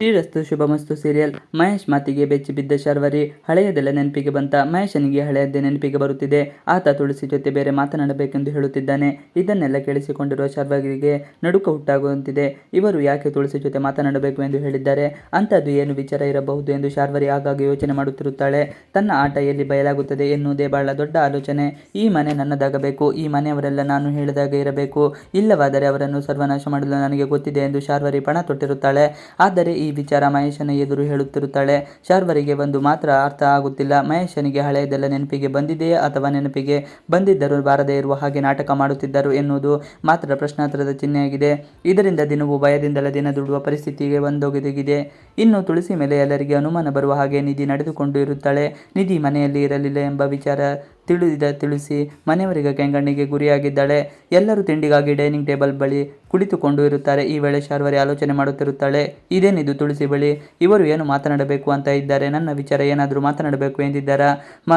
ಶ್ರೀರಸ್ತು ಶುಭಮಸ್ತು serial. Mahesh ಮಾತಿಗೆ ಬೆಚ್ಚಿ ಬಿದ್ದ ಶರ್ವರಿ, ಹಳೆಯದೆಲ್ಲ ನೆನಪಿಗೆ ಬಂತ ಮಹೇಶನಿಗೆ ಹಳೆಯದ್ದೇ ನೆನಪಿಗೆ ಬರುತ್ತಿದೆ. ಆತ ತುಳಸಿ ಜೊತೆ ಬೇರೆ ಮಾತನಾಡಬೇಕೆಂದು ಹೇಳುತ್ತಿದ್ದಾನೆ. ಇದನ್ನೆಲ್ಲ ಕೇಳಿಸಿಕೊಂಡಿರುವ ಶರ್ವರಿಗೆ ನಡುಕ ಹುಟ್ಟಾಗುವಂತಿದೆ. ಇವರು ಯಾಕೆ ತುಳಸಿ ಜೊತೆ ಮಾತನಾಡಬೇಕು ಎಂದು ಹೇಳಿದ್ದಾರೆ? ಅಂಥದ್ದು ಏನು ವಿಚಾರ ಇರಬಹುದು ಎಂದು ಶಾರ್ವರಿ ಆಗಾಗ ಯೋಚನೆ ಮಾಡುತ್ತಿರುತ್ತಾಳೆ. ತನ್ನ ಆಟ ಎಲ್ಲಿ ಬಯಲಾಗುತ್ತದೆ ಎನ್ನುವುದೇ ಬಹಳ ದೊಡ್ಡ ಆಲೋಚನೆ. ಈ ಮನೆ ನನ್ನದಾಗಬೇಕು. ಈ ಮನೆಯವರೆಲ್ಲ ನಾನು ಹೇಳಿದಾಗ ಇರಬೇಕು. ಇಲ್ಲವಾದರೆ ಅವರನ್ನು ಸರ್ವನಾಶ ಮಾಡಲು ನನಗೆ ಗೊತ್ತಿದೆ ಎಂದು ಶಾರ್ವರಿ ಪಣ ತೊಟ್ಟಿರುತ್ತಾಳೆ. ಆದರೆ ಈ ವಿಚಾರ ಮಹೇಶನ ಎದುರು ಹೇಳುತ್ತಿರುತ್ತಾಳೆ. ಶಾರ್ವರಿಗೆ ಒಂದು ಮಾತ್ರ ಅರ್ಥ ಆಗುತ್ತಿಲ್ಲ. ಮಹೇಶನಿಗೆ ಹಳೆಯದೆಲ್ಲ ನೆನಪಿಗೆ ಬಂದಿದೆಯೇ ಅಥವಾ ನೆನಪಿಗೆ ಬಂದಿದ್ದರೂ ಬಾರದೇ ಇರುವ ಹಾಗೆ ನಾಟಕ ಮಾಡುತ್ತಿದ್ದರು ಎನ್ನುವುದು ಮಾತ್ರ ಪ್ರಶ್ನಾತ್ರದ ಚಿಹ್ನೆಯಾಗಿದೆ. ಇದರಿಂದ ದಿನವೂ ಭಯದಿಂದಲೇ ದಿನ ದುಡುವ ಪರಿಸ್ಥಿತಿಗೆ ಒಂದೊಗೆದಗಿದೆ ಇನ್ನು ತುಳಸಿ ಮೇಲೆ ಎಲ್ಲರಿಗೆ ಅನುಮಾನ ಬರುವ ಹಾಗೆ ನಿಧಿ ನಡೆದುಕೊಂಡು ಇರುತ್ತಾಳೆ. ನಿಧಿ ಮನೆಯಲ್ಲಿ ಇರಲಿಲ್ಲ ಎಂಬ ವಿಚಾರ ತಿಳಿದ ತಿಳಿಸಿ. ಮನೆಯವರಿಗೆ ಕೆಂಗಣ್ಣಿಗೆ ಗುರಿಯಾಗಿದ್ದಾಳೆ. ಎಲ್ಲರೂ ತಿಂಡಿಗಾಗಿ ಡೈನಿಂಗ್ ಟೇಬಲ್ ಬಳಿ ಕುಳಿತುಕೊಂಡು ಇರುತ್ತಾರೆ. ಈ ವೇಳೆ ಶಾರ್ವರಿ ಆಲೋಚನೆ ಮಾಡುತ್ತಿರುತ್ತಾಳೆ. ಇದೇನಿದು ತುಳಸಿ ಬಳಿ? ಇವರು ಏನು ಮಾತನಾಡಬೇಕು ಅಂತ ಇದ್ದಾರೆ. ನನ್ನ ವಿಚಾರ ಏನಾದರೂ ಮಾತನಾಡಬೇಕು ಎಂದಿದ್ದಾರಾ?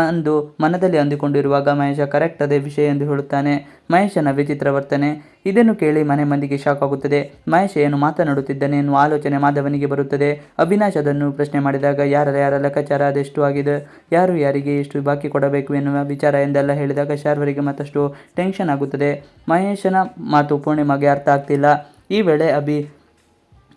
ಅಂದು ಮನದಲ್ಲಿ ಅಂದುಕೊಂಡಿರುವಾಗ ಮಹೇಶ ಕರೆಕ್ಟ್ ಅದೇ ವಿಷಯ ಎಂದು ಹೇಳುತ್ತಾನೆ. ಮಹೇಶನ ವಿಚಿತ್ರ ವರ್ತನೆ. ಇದನ್ನು ಕೇಳಿ ಮನೆ ಮಂದಿಗೆ ಶಾಕ್ ಆಗುತ್ತದೆ. ಮಹೇಶ್ ಏನು ಮಾತನಾಡುತ್ತಿದ್ದಾನೆ ಎನ್ನುವ ಆಲೋಚನೆ ಮಾಧವನಿಗೆ ಬರುತ್ತದೆ. ಅವಿನಾಶ್ ಅದನ್ನು ಪ್ರಶ್ನೆ ಮಾಡಿದಾಗ ಯಾರ ಯಾರ ಲೆಕ್ಕಾಚಾರ? ಅದೆಷ್ಟು ಆಗಿದೆ? ಯಾರು ಯಾರಿಗೆ ಎಷ್ಟು ಬಾಕಿ ಕೊಡಬೇಕು? ಎನ್ನುವ ವಿಚಾರ ಎಂದೆಲ್ಲ ಹೇಳಿದಾಗ ಶಾರ್ವರಿಗೆ ಮತ್ತಷ್ಟು ಟೆನ್ಷನ್ ಆಗುತ್ತದೆ. ಮಹೇಶನ ಮಾತು ಪೂರ್ಣಿಮಾಗೆ ಅರ್ಥ ಆಗ್ತಿಲ್ಲ. ಈ ವೇಳೆ ಅಭಿ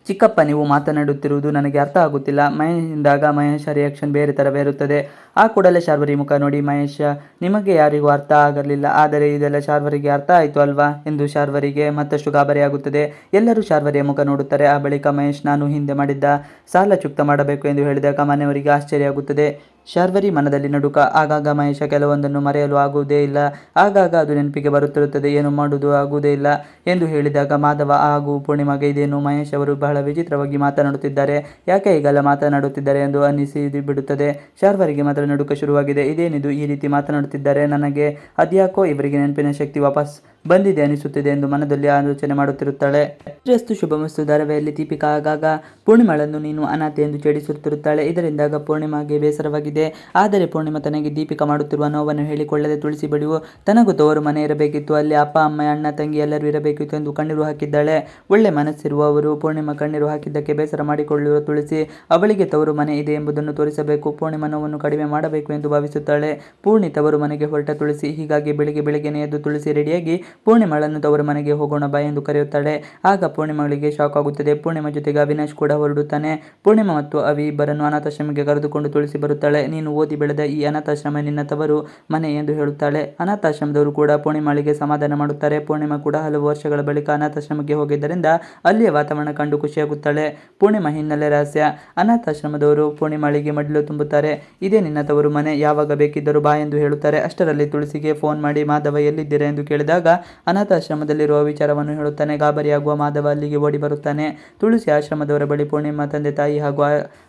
ಚಿಕ್ಕಪ್ಪ, ನೀವು ಮಾತನಾಡುತ್ತಿರುವುದು ನನಗೆ ಅರ್ಥ ಆಗುತ್ತಿಲ್ಲ. ಮಹೇಶಿಂದಾಗ ಮಹೇಶ ರಿಯಾಕ್ಷನ್ ಬೇರೆ ಥರವೇ ಇರುತ್ತದೆ ಆ ಕೂಡಲೇ ಶಾರ್ವರಿ ಮುಖ ನೋಡಿ, ಮಹೇಶ, ನಿಮಗೆ ಯಾರಿಗೂ ಅರ್ಥ ಆಗಲಿಲ್ಲ. ಆದರೆ ಇದೆಲ್ಲ ಶಾರ್ವರಿಗೆ ಅರ್ಥ ಆಯಿತು ಅಲ್ವಾ? ಎಂದು ಶಾರ್ವರಿಗೆ ಮತ್ತಷ್ಟು ಗಾಬರಿಯಾಗುತ್ತದೆ. ಎಲ್ಲರೂ ಶಾರ್ವರಿಯ ಮುಖ ನೋಡುತ್ತಾರೆ. ಆ ಬಳಿಕ ಮಹೇಶ್, ನಾನು ಹಿಂದೆ ಮಾಡಿದ್ದ ಸಾಲ ಚುಕ್ತ ಮಾಡಬೇಕು ಎಂದು ಹೇಳಿದಾಗ ಮನೆಯವರಿಗೆ ಆಶ್ಚರ್ಯ ಆಗುತ್ತದೆ. ಶಾರ್ವರಿ ಮನದಲ್ಲಿ ನಡುಕ. ಆಗಾಗ ಮಹೇಶ ಕೆಲವೊಂದನ್ನು ಮರೆಯಲು ಆಗುವುದೇ ಇಲ್ಲ. ಆಗಾಗ ಅದು ನೆನಪಿಗೆ ಬರುತ್ತಿರುತ್ತದೆ. ಏನು ಮಾಡುವುದು ಆಗುವುದೇ ಇಲ್ಲ ಎಂದು ಹೇಳಿದಾಗ, ಮಾಧವ ಹಾಗೂ ಪೂರ್ಣಿಮಾಗೆ ಇದೇನು? ಮಹೇಶ್ ಅವರು ಬಹಳ ವಿಚಿತ್ರವಾಗಿ ಮಾತನಾಡುತ್ತಿದ್ದಾರೆ. ಯಾಕೆ ಈಗೆಲ್ಲ ಮಾತನಾಡುತ್ತಿದ್ದಾರೆ? ಎಂದು ಅನ್ನಿಸಿ ಬಿಡುತ್ತದೆ. ಶಾರ್ವರಿಗೆ ಮಾತ್ರ ನಡುಕ ಶುರುವಾಗಿದೆ. ಇದೇನಿದು? ಈ ರೀತಿ ಮಾತನಾಡುತ್ತಿದ್ದಾರೆ ನನಗೆ. ಅದ್ಯಾಕೋ ಇವರಿಗೆ ನೆನಪಿನ ಶಕ್ತಿ ವಾಪಸ್ ಬಂದಿದೆ ಅನಿಸುತ್ತಿದೆ ಎಂದು ಮನದಲ್ಲಿ ಆಲೋಚನೆ ಮಾಡುತ್ತಿರುತ್ತಾಳೆ. ಶ್ರೀರಸ್ತು ಶುಭಮಸ್ತು ಧಾರಾವಾಹಿಯಲ್ಲಿ ದೀಪಿಕಾ ಆಗಾಗ ಪೂರ್ಣಿಮಾಳನ್ನು ನೀನು ಅನಾಥೆ ಎಂದು ಛೇಡಿಸುತ್ತಿರುತ್ತಾಳೆ. ಇದರಿಂದಾಗ ಪೂರ್ಣಿಮಾಗೆ ಬೇಸರವಾಗಿದೆ. ಆದರೆ ಪೂರ್ಣಿಮಾ ತನಗೆ ದೀಪಿಕಾ ಮಾಡುತ್ತಿರುವ ನೋವನ್ನು ಹೇಳಿಕೊಳ್ಳದೆ ತುಳಸಿ ಬಳಿಯು ತನಗೂ ತವರು ಮನೆ ಇರಬೇಕಿತ್ತು. ಅಲ್ಲಿ ಅಪ್ಪ, ಅಮ್ಮ, ಅಣ್ಣ, ತಂಗಿ ಎಲ್ಲರೂ ಇರಬೇಕಿತ್ತು ಎಂದು ಕಣ್ಣೀರು ಹಾಕಿದ್ದಾಳೆ. ಒಳ್ಳೆ ಮನಸ್ಸಿರುವವರು ಪೂರ್ಣಿಮಾ ಕಣ್ಣೀರು ಹಾಕಿದ್ದಕ್ಕೆ ಬೇಸರ ಮಾಡಿಕೊಳ್ಳುವ ತುಳಸಿ ಅವಳಿಗೆ ತವರು ಮನೆ ಇದೆ ಎಂಬುದನ್ನು ತೋರಿಸಬೇಕು. ಪೂರ್ಣಿಮಾ ನೋವನ್ನು ಕಡಿಮೆ ಮಾಡಬೇಕು ಎಂದು ಭಾವಿಸುತ್ತಾಳೆ. ಪೂರ್ಣಿ ತವರು ಮನೆಗೆ ಹೊರಟ ತುಳಸಿ ಹೀಗಾಗಿ ಬೆಳಿಗ್ಗೆ ಬೆಳಿಗ್ಗೆನೆ ಎದ್ದು ತುಳಸಿ ರೆಡಿಯಾಗಿ ಪೂರ್ಣಿಮಾಳನ್ನು ತವರು ಮನೆಗೆ ಹೋಗೋಣ ಬಾ ಎಂದು ಕರೆಯುತ್ತಾಳೆ. ಆಗ ಪೂರ್ಣಿಮಾಳಿಗೆ ಶಾಕ್ ಆಗುತ್ತದೆ. ಪೂರ್ಣಿಮಾ ಜೊತೆಗೆ ಅವಿನಾಶ್ ಕೂಡ ಹೊರಡುತ್ತಾನೆ. ಪೂರ್ಣಿಮಾ ಮತ್ತು ಅವಿ ಇಬ್ಬರನ್ನು ಅನಾಥಾಶ್ರಮಕ್ಕೆ ಕರೆದುಕೊಂಡು ತುಳಸಿ ಬರುತ್ತಾಳೆ. ನೀನು ಓದಿ ಬೆಳೆದ ಈ ಅನಾಥಾಶ್ರಮ ನಿನ್ನ ತವರು ಮನೆ ಎಂದು ಹೇಳುತ್ತಾಳೆ. ಅನಾಥಾಶ್ರಮದವರು ಕೂಡ ಪೂರ್ಣಿಮಾಳಿಗೆ ಸಮಾಧಾನ ಮಾಡುತ್ತಾರೆ. ಪೂರ್ಣಿಮಾ ಕೂಡ ಹಲವು ವರ್ಷಗಳ ಬಳಿಕ ಅನಾಥಾಶ್ರಮಕ್ಕೆ ಹೋಗಿದ್ದರಿಂದ ಅಲ್ಲಿಯ ವಾತಾವರಣ ಕಂಡು ಖುಷಿಯಾಗುತ್ತಾಳೆ. ಪೂರ್ಣಿಮಾ ಹಿನ್ನೆಲೆ ರಹಸ್ಯ. ಅನಾಥಾಶ್ರಮದವರು ಪೂರ್ಣಿಮಾಳಿಗೆ ಮಡಿಲು ತುಂಬುತ್ತಾರೆ. ಇದೇ ನಿನ್ನ ತವರು ಮನೆ ಯಾವಾಗ ಬೇಕಿದ್ದರೂ ಬಾ ಎಂದು ಹೇಳುತ್ತಾರೆ. ಅಷ್ಟರಲ್ಲಿ ತುಳಸಿಗೆ ಫೋನ್ ಮಾಡಿ, ಮಾಧವ, ಎಲ್ಲಿದ್ದೀರಾ? ಎಂದು ಕೇಳಿದಾಗ ಅನಾಥಾಶ್ರಮದಲ್ಲಿರುವ ವಿಚಾರವನ್ನು ಹೇಳುತ್ತಾನೆ. ಗಾಬರಿಯಾಗುವ ಮಾಧವ ಅಲ್ಲಿಗೆ ಓಡಿ ಬರುತ್ತಾನೆ. ತುಳಸಿ ಆಶ್ರಮದವರ ಬಳಿ ಪೂರ್ಣಿಮಾ ತಂದೆ ತಾಯಿ ಹಾಗೂ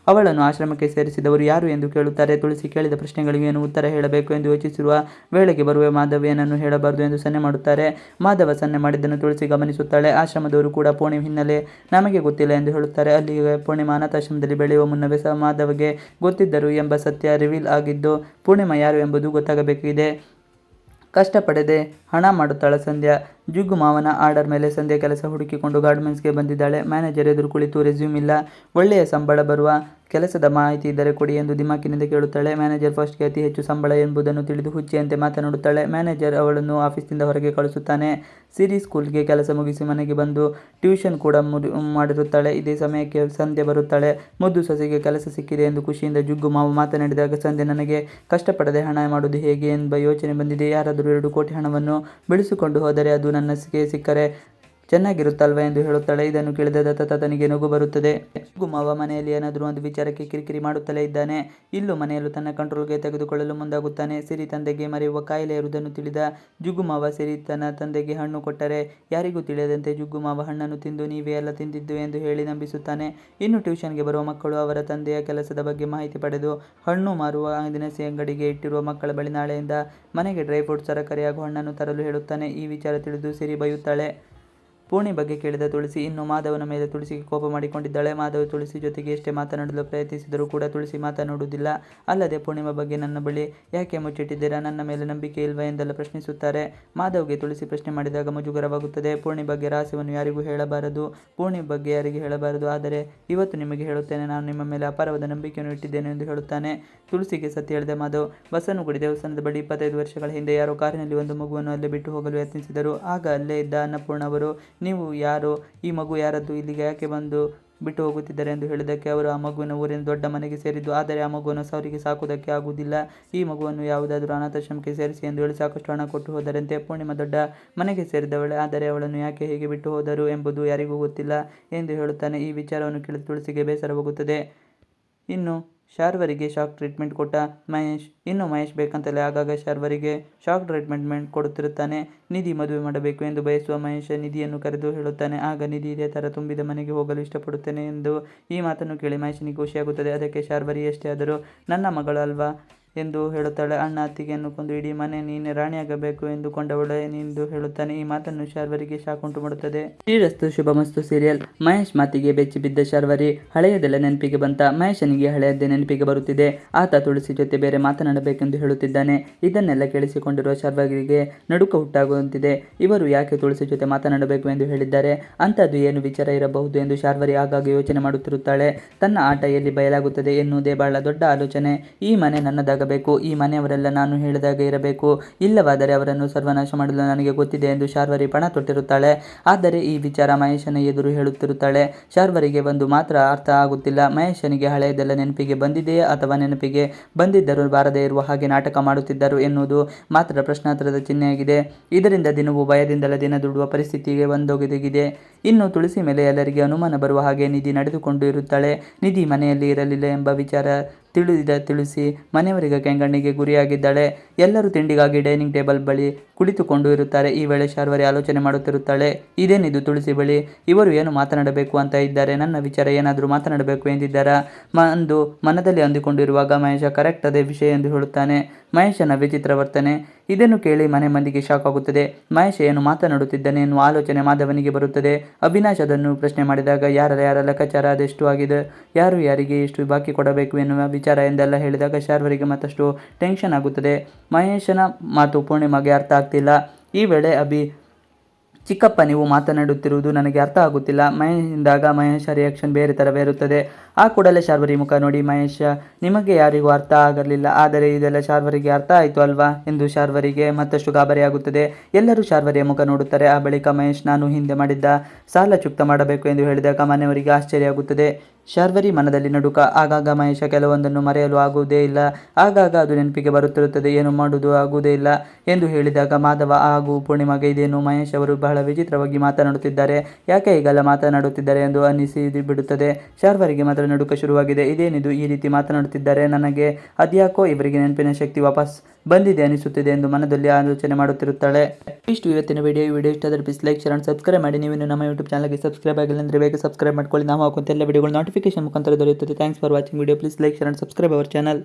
ಅವಳನ್ನು ಆಶ್ರಮಕ್ಕೆ ಸೇರಿಸಿದವರು ಯಾರು ಎಂದು ಕೇಳುತ್ತಾರೆ. ತುಳಸಿ ಕೇಳಿದ ಪ್ರಶ್ನೆಗಳಿಗೆ ಏನು ಉತ್ತರ ಹೇಳಬೇಕು ಎಂದು ಯೋಚಿಸಿರುವ ವೇಳೆಗೆ ಬರುವ ಮಾಧವ ಏನನ್ನು ಹೇಳಬಾರದು ಎಂದು ಸನ್ನೆ ಮಾಡುತ್ತಾರೆ. ಮಾಧವ ಸನ್ನೆ ಮಾಡಿದ್ದನ್ನು ತುಳಸಿ ಗಮನಿಸುತ್ತಾಳೆ. ಆಶ್ರಮದವರು ಕೂಡ ಪೂರ್ಣಿಮ ಹಿನ್ನೆಲೆ ನಮಗೆ ಗೊತ್ತಿಲ್ಲ ಎಂದು ಹೇಳುತ್ತಾರೆ. ಅಲ್ಲಿಗೆ ಪೂರ್ಣಿಮಾ ಅನಾಥಾಶ್ರಮದಲ್ಲಿ ಬೆಳೆಯುವ ಮುನ್ನವೇ ಸಹ ಮಾಧವಗೆ ಗೊತ್ತಿದ್ದರು ಎಂಬ ಸತ್ಯ ರಿವೀಲ್ ಆಗಿದ್ದು, ಪೂರ್ಣಿಮಾ ಯಾರು ಎಂಬುದು ಗೊತ್ತಾಗಬೇಕಿದೆ. ಕಷ್ಟಪಡದೆ ಹಣ ಮಾಡುತ್ತಾಳೆ ಸಂಧ್ಯಾ. ಜುಗ್ಗು ಮಾವನ ಆರ್ಡರ್ ಮೇಲೆ ಸಂಧ್ಯಾ ಕೆಲಸ ಹುಡುಕಿಕೊಂಡು ಗಾರ್ಮೆಂಟ್ಸ್ಗೆ ಬಂದಿದ್ದಾಳೆ. ಮ್ಯಾನೇಜರ್ ಎದುರು ಕುಳಿತು ರೆಸ್ಯೂಮ್ ಇಲ್ಲ. ಒಳ್ಳೆಯ ಸಂಬಳ ಬರುವ ಕೆಲಸದ ಮಾಹಿತಿ ಇದ್ದರೆ ಕೊಡಿ ಎಂದು ದಿಮಾಕಿನಿಂದ ಕೇಳುತ್ತಾಳೆ. ಮ್ಯಾನೇಜರ್ ಫಸ್ಟ್ಗೆ ಅತಿ ಹೆಚ್ಚು ಸಂಬಳ ಎಂಬುದನ್ನು ತಿಳಿದು ಹುಚ್ಚಿಯಂತೆ ಮಾತನಾಡುತ್ತಾಳೆ. ಮ್ಯಾನೇಜರ್ ಅವಳನ್ನು ಆಫೀಸ್ನಿಂದ ಹೊರಗೆ ಕಳಿಸುತ್ತಾನೆ ಸಿರಿ ಸ್ಕೂಲ್ಗೆ ಕೆಲಸ ಮುಗಿಸಿ ಮನೆಗೆ ಬಂದು ಟ್ಯೂಷನ್ ಕೂಡ ಮಾಡಿರುತ್ತಾಳೆ. ಇದೇ ಸಮಯಕ್ಕೆ ಸಂಧ್ಯೆ ಬರುತ್ತಾಳೆ. ಮುದ್ದು ಸೊಸೆಗೆ ಕೆಲಸ ಸಿಕ್ಕಿದೆ ಎಂದು ಖುಷಿಯಿಂದ ಜುಗ್ಗು ಮಾವು ಮಾತನಾಡಿದಾಗ ಸಂಧ್ಯೆ ನನಗೆ ಕಷ್ಟಪಡದೆ ಹಣ ಮಾಡುವುದು ಹೇಗೆ ಎಂಬ ಯೋಚನೆ ಬಂದಿದೆ. ಯಾರಾದರೂ ಎರಡು ಕೋಟಿ ಹಣವನ್ನು ಬೆಳೆಸಿಕೊಂಡು ಹೋದರೆ ಅದು ನನ್ನ ಸಿಕ್ಕರೆ ಚೆನ್ನಾಗಿರುತ್ತಲ್ವಾ ಎಂದು ಹೇಳುತ್ತಾಳೆ. ಇದನ್ನು ಕೇಳಿದ ದತ್ತ ತನಿಗೆ ನಗು ಬರುತ್ತದೆ. ಮಾವ ಮನೆಯಲ್ಲಿ ಏನಾದರೂ ಒಂದು ವಿಚಾರಕ್ಕೆ ಕಿರಿಕಿರಿ ಮಾಡುತ್ತಲೇ ಇದ್ದಾನೆ. ಇಲ್ಲೂ ಮನೆಯಲ್ಲೂ ತನ್ನ ಕಂಟ್ರೋಲ್ಗೆ ತೆಗೆದುಕೊಳ್ಳಲು ಮುಂದಾಗುತ್ತಾನೆ. ಸಿರಿ ತಂದೆಗೆ ಮರೆಯುವ ಕಾಯಿಲೆ ಇರುವುದನ್ನು ತಿಳಿದ ಜುಗುಮಾವ ಸಿರಿ ತನ್ನ ತಂದೆಗೆ ಹಣ್ಣು ಕೊಟ್ಟರೆ, ಯಾರಿಗೂ ತಿಳಿಯದಂತೆ ಜುಗ್ಗುಮಾವ ಹಣ್ಣನ್ನು ತಿಂದು ನೀವೇ ಎಲ್ಲ ತಿಂದಿದ್ದು ಎಂದು ಹೇಳಿ ನಂಬಿಸುತ್ತಾನೆ. ಇನ್ನು ಟ್ಯೂಷನ್ಗೆ ಬರುವ ಮಕ್ಕಳು ಅವರ ತಂದೆಯ ಕೆಲಸದ ಬಗ್ಗೆ ಮಾಹಿತಿ ಪಡೆದು ಹಣ್ಣು ಮಾರುವ ದಿನಸಿ ಅಂಗಡಿಗೆ ಇಟ್ಟಿರುವ ಮಕ್ಕಳ ಬಳಿ ನಾಳೆಯಿಂದ ಮನೆಗೆ ಡ್ರೈ ಫ್ರೂಟ್ಸ್, ತರಕಾರಿ ಹಾಗೂ ಹಣ್ಣನ್ನು ತರಲು ಹೇಳುತ್ತಾನೆ. ಈ ವಿಚಾರ ತಿಳಿದು ಸಿರಿ ಬೈಯುತ್ತಾಳೆ. ಪೂರ್ಣಿ ಬಗ್ಗೆ ಕೇಳಿದ ತುಳಸಿ, ಇನ್ನು ಮಾಧವನ ಮೇಲೆ ತುಳಸಿಗೆ ಕೋಪ ಮಾಡಿಕೊಂಡಿದ್ದಾಳೆ. ಮಾಧವ ತುಳಸಿ ಜೊತೆಗೆ ಎಷ್ಟೇ ಮಾತನಾಡಲು ಪ್ರಯತ್ನಿಸಿದರೂ ಕೂಡ ತುಳಸಿ ಮಾತನಾಡುವುದಿಲ್ಲ. ಅಲ್ಲದೆ ಪೂರ್ಣಿಮಾ ಬಗ್ಗೆ ನನ್ನ ಬಳಿ ಯಾಕೆ ಮುಚ್ಚಿಟ್ಟಿದ್ದೀರಾ? ನನ್ನ ಮೇಲೆ ನಂಬಿಕೆ ಇಲ್ವಾ ಎಂದೆಲ್ಲ ಪ್ರಶ್ನಿಸುತ್ತಾರೆ. ಮಾಧವ್ಗೆ ತುಳಸಿ ಪ್ರಶ್ನೆ ಮಾಡಿದಾಗ ಮುಜುಗರವಾಗುತ್ತದೆ. ಪೂರ್ಣಿ ಬಗ್ಗೆ ರಹಸ್ಯವನ್ನು ಯಾರಿಗೂ ಹೇಳಬಾರದು. ಪೂರ್ಣಿ ಬಗ್ಗೆ ಯಾರಿಗೆ ಹೇಳಬಾರದು? ಆದರೆ ಇವತ್ತು ನಿಮಗೆ ಹೇಳುತ್ತೇನೆ, ನಾನು ನಿಮ್ಮ ಮೇಲೆ ಅಪಾರವಾದ ನಂಬಿಕೆಯನ್ನು ಇಟ್ಟಿದ್ದೇನೆ ಎಂದು ಹೇಳುತ್ತಾನೆ. ತುಳಸಿಗೆ ಸತ್ಯ ಹೇಳಿದೆ ಮಾಧವ್. ಬಸವನಗುಡಿ ದೇವಸ್ಥಾನದ ಬಳಿ ಇಪ್ಪತ್ತೈದು ವರ್ಷಗಳ ಹಿಂದೆ ಯಾರೋ ಕಾರಿನಲ್ಲಿ ಒಂದು ಮಗುವನ್ನು ಅಲ್ಲೇ ಬಿಟ್ಟು ಹೋಗಲು ಯತ್ನಿಸಿದರು. ಆಗ ಅಲ್ಲೇ ಇದ್ದ ಅನ್ನಪೂರ್ಣ ಅವರು ನೀವು ಯಾರು? ಈ ಮಗು ಯಾರದ್ದು? ಇಲ್ಲಿಗೆ ಯಾಕೆ ಬಂದು ಬಿಟ್ಟು ಹೋಗುತ್ತಿದ್ದಾರೆ ಎಂದು ಹೇಳಿದ್ದಕ್ಕೆ ಅವರು ಆ ಮಗುವಿನ ಊರಿನ ದೊಡ್ಡ ಮನೆಗೆ ಸೇರಿದ್ದು. ಆದರೆ ಆ ಮಗುವನ್ನು ಸೌರಿಗೆ ಸಾಕುವುದಕ್ಕೆ ಆಗುವುದಿಲ್ಲ. ಈ ಮಗುವನ್ನು ಯಾವುದಾದರೂ ಅನಾಥಾಶ್ರಮಕ್ಕೆ ಸೇರಿಸಿ ಎಂದು ಹೇಳಿ ಸಾಕಷ್ಟು ಹಣ ಕೊಟ್ಟು ಹೋದರಂತೆ ಪೂರ್ಣಿಮಾ ದೊಡ್ಡ ಮನೆಗೆ ಸೇರಿದವಳೆ. ಆದರೆ ಅವಳನ್ನು ಯಾಕೆ ಹೇಗೆ ಬಿಟ್ಟು ಹೋದರು ಎಂಬುದು ಯಾರಿಗೂ ಗೊತ್ತಿಲ್ಲ ಎಂದು ಹೇಳುತ್ತಾನೆ. ಈ ವಿಚಾರವನ್ನು ಕೇಳಿದ ತುಳಸಿಗೆ ಬೇಸರವಾಗುತ್ತದೆ. ಇನ್ನು ಶಾರ್ವರಿಗೆ ಶಾಕ್ ಟ್ರೀಟ್ಮೆಂಟ್ ಕೊಟ್ಟ ಮಹೇಶ್, ಇನ್ನು ಮಹೇಶ್ ಬೇಕಂತಲೇ ಆಗಾಗ ಶಾರ್ವರಿಗೆ ಶಾಕ್ ಟ್ರೀಟ್ಮೆಂಟ್ ಕೊಡುತ್ತಿರುತ್ತಾನೆ. ನಿಧಿ ಮದುವೆ ಮಾಡಬೇಕು ಎಂದು ಬಯಸುವ ಮಹೇಶ ನಿಧಿಯನ್ನು ಕರೆದು ಹೇಳುತ್ತಾನೆ. ಆಗ ನಿಧಿ ಇದೇ ಥರ ತುಂಬಿದ ಮನೆಗೆ ಹೋಗಲು ಇಷ್ಟಪಡುತ್ತೇನೆ ಎಂದು ಈ ಮಾತನ್ನು ಕೇಳಿ ಮಹೇಶನಿಗೆ ಖುಷಿಯಾಗುತ್ತದೆ. ಅದಕ್ಕೆ ಶಾರ್ವರಿ ಎಷ್ಟೇ ಆದರೂ, ನನ್ನ ಮಗಳು ಅಲ್ವಾ ಎಂದು ಹೇಳುತ್ತಾಳೆ. ಅಣ್ಣ ಅತ್ತಿಗೆಯನ್ನು ಕೊಂದು ಇಡೀ ಮನೆ ನೀನೆ ರಾಣಿಯಾಗಬೇಕು ಎಂದುಕೊಂಡವಳೆ ಎಂದು ಹೇಳುತ್ತಾನೆ. ಈ ಮಾತನ್ನು ಶಾರ್ವರಿಗೆ ಶಾಕ್ ಉಂಟು ಮಾಡುತ್ತದೆ. ಶ್ರೀರಸ್ತು ಶುಭಮಸ್ತು ಸೀರಿಯಲ್. ಮಹೇಶ್ ಮಾತಿಗೆ ಬೆಚ್ಚಿ ಬಿದ್ದ ಶಾರ್ವರಿ. ಹಳೆಯದೆಲ್ಲ ನೆನಪಿಗೆ ಬಂತ. ಮಹೇಶನಿಗೆ ಹಳೆಯದ್ದೇ ನೆನಪಿಗೆ ಬರುತ್ತಿದೆ. ಆತ ತುಳಸಿ ಜೊತೆ ಬೇರೆ ಮಾತನಾಡಬೇಕೆಂದು ಹೇಳುತ್ತಿದ್ದಾನೆ. ಇದನ್ನೆಲ್ಲ ಕೇಳಿಸಿಕೊಂಡಿರುವ ಶಾರ್ವರಿಗೆ ನಡುಕ ಹುಟ್ಟಾಗುವಂತಿದೆ. ಇವರು ಯಾಕೆ ತುಳಸಿ ಜೊತೆ ಮಾತನಾಡಬೇಕು ಎಂದು ಹೇಳಿದ್ದಾರೆ? ಅಂಥದ್ದು ಏನು ವಿಚಾರ ಇರಬಹುದು ಎಂದು ಶಾರ್ವರಿ ಆಗಾಗ ಯೋಚನೆ ಮಾಡುತ್ತಿರುತ್ತಾಳೆ. ತನ್ನ ಆಟ ಎಲ್ಲಿ ಬಯಲಾಗುತ್ತದೆ ಎನ್ನುವುದೇ ಬಹಳ ದೊಡ್ಡ ಆಲೋಚನೆ. ಈ ಮನೆ ನನ್ನದಾಗಬೇಕು ಈ ಮನೆಯವರೆಲ್ಲ ನಾನು ಹೇಳಿದಾಗ ಇರಬೇಕು. ಇಲ್ಲವಾದರೆ ಅವರನ್ನು ಸರ್ವನಾಶ ಮಾಡಲು ನನಗೆ ಗೊತ್ತಿದೆ ಎಂದು ಶಾರ್ವರಿ ಪಣ ತೊಟ್ಟಿರುತ್ತಾಳೆ. ಆದರೆ ಈ ವಿಚಾರ ಮಹೇಶನ ಎದುರು ಹೇಳುತ್ತಿರುತ್ತಾಳೆ. ಶಾರ್ವರಿಗೆ ಒಂದು ಮಾತ್ರ ಅರ್ಥ ಆಗುತ್ತಿಲ್ಲ. ಮಹೇಶನಿಗೆ ಹಳೆಯದೆಲ್ಲ ನೆನಪಿಗೆ ಬಂದಿದೆಯೇ ಅಥವಾ ನೆನಪಿಗೆ ಬಂದಿದ್ದರೂ ಬಾರದೇ ಇರುವ ಹಾಗೆ ನಾಟಕ ಮಾಡುತ್ತಿದ್ದರು ಎನ್ನುವುದು ಮಾತ್ರ ಪ್ರಶ್ನಾರ್ಥದ ಚಿಹ್ನೆಯಾಗಿದೆ. ಇದರಿಂದ ದಿನವೂ ಭಯದಿಂದಲೇ ದಿನ ದುಡುವ ಪರಿಸ್ಥಿತಿಗೆ ಬಂದೊಗೆದಿಗಿದೆ ಇನ್ನು ತುಳಸಿ ಮೇಲೆ ಎಲ್ಲರಿಗೆ ಅನುಮಾನ ಬರುವ ಹಾಗೆ ನಿಧಿ ನಡೆದುಕೊಂಡು ಇರುತ್ತಾಳೆ. ನಿಧಿ ಮನೆಯಲ್ಲಿ ಇರಲಿಲ್ಲ ಎಂಬ ವಿಚಾರ ತಿಳಿದ ತಿಳಿಸಿ. ಮನೆಯವರಿಗೆ ಕೆಂಗಣ್ಣಿಗೆ ಗುರಿಯಾಗಿದ್ದಾಳೆ. ಎಲ್ಲರೂ ತಿಂಡಿಗಾಗಿ ಡೈನಿಂಗ್ ಟೇಬಲ್ ಬಳಿ ಕುಳಿತುಕೊಂಡು ಇರುತ್ತಾರೆ. ಈ ವೇಳೆ ಶಾರ್ವರಿ ಆಲೋಚನೆ ಮಾಡುತ್ತಿರುತ್ತಾಳೆ. ಇದೇನಿದು ತುಳಸಿ ಬಳಿ? ಇವರು ಏನು ಮಾತನಾಡಬೇಕು ಅಂತ ಇದ್ದಾರೆ. ನನ್ನ ವಿಚಾರ ಏನಾದರೂ ಮಾತನಾಡಬೇಕು ಎಂದಿದ್ದಾರಾ? ಅಂದು ಮನದಲ್ಲಿ ಅಂದುಕೊಂಡಿರುವಾಗ ಮಹೇಶ ಕರೆಕ್ಟ್ ಅದೇ ವಿಷಯ ಎಂದು ಹೇಳುತ್ತಾನೆ. ಮಹೇಶನ ವಿಚಿತ್ರ ವರ್ತನೆ. ಇದನ್ನು ಕೇಳಿ ಮನೆ ಮಂದಿಗೆ ಶಾಕ್ ಆಗುತ್ತದೆ. ಮಹೇಶ ಏನು ಮಾತನಾಡುತ್ತಿದ್ದಾನೆ ಎನ್ನುವ ಆಲೋಚನೆ ಮಾಧವನಿಗೆ ಬರುತ್ತದೆ. ಅವಿನಾಶ್ ಅದನ್ನು ಪ್ರಶ್ನೆ ಮಾಡಿದಾಗ ಯಾರ ಯಾರ ಲೆಕ್ಕಾಚಾರ? ಅದೆಷ್ಟು ಆಗಿದೆ? ಯಾರು ಯಾರಿಗೆ ಎಷ್ಟು ಬಾಕಿ ಕೊಡಬೇಕು? ಎನ್ನುವ ವಿಚಾರ ಎಂದೆಲ್ಲ ಹೇಳಿದಾಗ ಶಾರ್ವರಿಗೆ ಮತ್ತಷ್ಟು ಟೆನ್ಷನ್ ಆಗುತ್ತದೆ. ಮಹೇಶನ ಮಾತು ಪೂರ್ಣಿಮಾಗೆ ಅರ್ಥ ಆಗ್ತಿಲ್ಲ. ಈ ವೇಳೆ ಅಭಿ ಚಿಕ್ಕಪ್ಪ, ನೀವು ಮಾತನಾಡುತ್ತಿರುವುದು ನನಗೆ ಅರ್ಥ ಆಗುತ್ತಿಲ್ಲ. ಮಹೇಶಿಂದಾಗ ಮಹೇಶ ರಿಯಾಕ್ಷನ್ ಬೇರೆ ಥರವೇ ಇರುತ್ತದೆ ಆ ಕೂಡಲೇ ಶಾರ್ವರಿ ಮುಖ ನೋಡಿ, ಮಹೇಶ, ನಿಮಗೆ ಯಾರಿಗೂ ಅರ್ಥ ಆಗಲಿಲ್ಲ. ಆದರೆ ಇದೆಲ್ಲ ಶಾರ್ವರಿಗೆ ಅರ್ಥ ಆಯಿತು ಅಲ್ವಾ? ಎಂದು ಶಾರ್ವರಿಗೆ ಮತ್ತಷ್ಟು ಗಾಬರಿಯಾಗುತ್ತದೆ. ಎಲ್ಲರೂ ಶಾರ್ವರಿಯ ಮುಖ ನೋಡುತ್ತಾರೆ. ಆ ಬಳಿಕ ಮಹೇಶ್, ನಾನು ಹಿಂದೆ ಮಾಡಿದ್ದ ಸಾಲ ಚುಕ್ತ ಮಾಡಬೇಕು ಎಂದು ಹೇಳಿದಾಗ ಮನೆಯವರಿಗೆ ಆಶ್ಚರ್ಯ ಆಗುತ್ತದೆ. ಶಾರ್ವರಿ ಮನದಲ್ಲಿ ನಡುಕ. ಆಗಾಗ ಮಹೇಶ ಕೆಲವೊಂದನ್ನು ಮರೆಯಲು ಆಗುವುದೇ ಇಲ್ಲ. ಆಗಾಗ ಅದು ನೆನಪಿಗೆ ಬರುತ್ತಿರುತ್ತದೆ. ಏನು ಮಾಡುವುದು ಆಗುವುದೇ ಇಲ್ಲ ಎಂದು ಹೇಳಿದಾಗ, ಮಾಧವ ಹಾಗೂ ಪೂರ್ಣಿಮಾಗೆ ಇದೇನು? ಮಹೇಶ್ ಅವರು ಬಹಳ ವಿಚಿತ್ರವಾಗಿ ಮಾತನಾಡುತ್ತಿದ್ದಾರೆ. ಯಾಕೆ ಈಗೆಲ್ಲ ಮಾತನಾಡುತ್ತಿದ್ದಾರೆ? ಎಂದು ಅನ್ನಿಸಿ ಬಿಡುತ್ತದೆ. ಶಾರ್ವರಿಗೆ ಮಾತ್ರ ನಡುಕ ಶುರುವಾಗಿದೆ. ಇದೇನಿದು? ಈ ರೀತಿ ಮಾತನಾಡುತ್ತಿದ್ದಾರೆ. ನನಗೆ ಅದ್ಯಾಕೋ ಇವರಿಗೆ ನೆನಪಿನ ಶಕ್ತಿ ವಾಪಸ್ ಬಂದಿದೆ ಅನಿಸುತ್ತಿದೆ ಎಂದು ಮನದಲ್ಲಿ ಆಲೋಚನೆ ಮಾಡುತ್ತಿರುತ್ತಾಳೆ. ಇಷ್ಟು ಇವತ್ತಿನ ವಿಡಿಯೋ ಈ ವಿಡಿಯೋ ಇಷ್ಟ ಆದರೆ ಪ್ಲೀಸ್ ಲೈಕ್ ಶೇರ್ ಸಬ್ಸ್ಕ್ರೈಬ್ ಮಾಡಿ. ನೀವು ನಮ್ಮ ಯೂಟ್ಯೂಬ್ ಚಾನಲ್ಗೆ ಸಬ್ಸ್ಕ್ರೈಬ್ ಆಗಿಲ್ಲ ಅಂದರೆ ಬೇಗ ಸಬ್ಸ್ಕ್ರೈಬ್ ಮಾಡ್ಕೊಳ್ಳಿ. ನಾವು ಹಾಕುವಂತ ಎಲ್ಲ ವಿಡಿಯೋಗಳು ನೋಟಿಫಿಕೇಶನ್ ಮುಖಾಂತರ ದೊರೆಯುತ್ತದೆ. Thanks for watching video please like share subscribe our channel